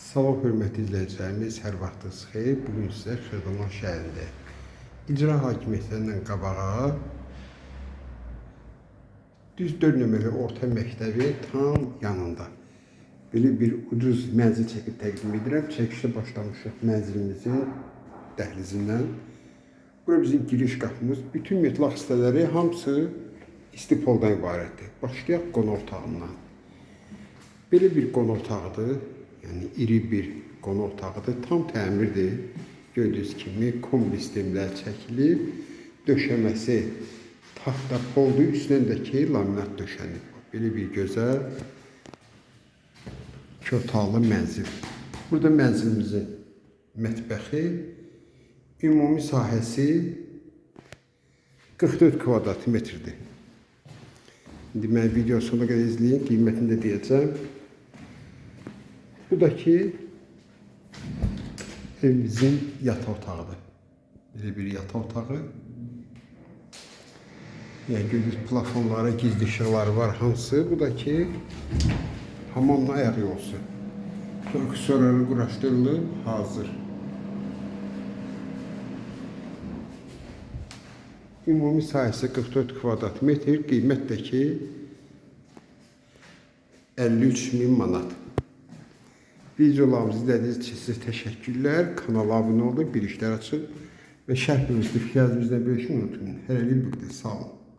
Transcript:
Salam hörmətli izləyicilərimiz, hər vaxtınız xeyir. Bu gün sizə Xırdalan şəhərində icra hakimiyyətindən qabağa düz 4 nömrəli orta məktəbi tam yanında belə bir ucuz mənzil çəkib təqdim edirəm. Çəkişdə başlamışıq mənzilimizin dəhlizindən. Bura bizim giriş qapımız. Bütün metlaq hissələri hamısı istipoldan ibarətdir. Başlayaq qonaq otağından. Belə bir qonaq otağıdır. Yəni iri bir qonaq otağıdır. Tam təmirdir. Gördüyünüz kimi kombi sistemlər çəkilib. Döşəməsi taxta poldur. Üstündəki laminat döşənib. Belə bir gözəl iki otaqlı mənzil. Burada mənzilimizin mətbəxi ümumi sahəsi 44 kvadrat metrdir. İndi mən video sonuna qədər izləyin, qiymətini də deyəcəm. Bu da ki evimizin yataq otağıdır. Belə bir yataq otağı. Yəni gördüyünüz plafonları, gizli işıqları var hamısı. Bu da ki hamamla ayaq yolusu. Aksesuarları quraşdırılıb, hazır. Ümumi sahəsi 44 kvadrat metr, qiymət də ki 53 min manat. Videolarımızı izlədiyiniz üçün sizə təşəkkürlər. Kanala abunə olun, bir işlər açın və şərh bölümündə fikirlərinizlə bölüşün unutmayın. Hələlik bu qədər. Sağ olun.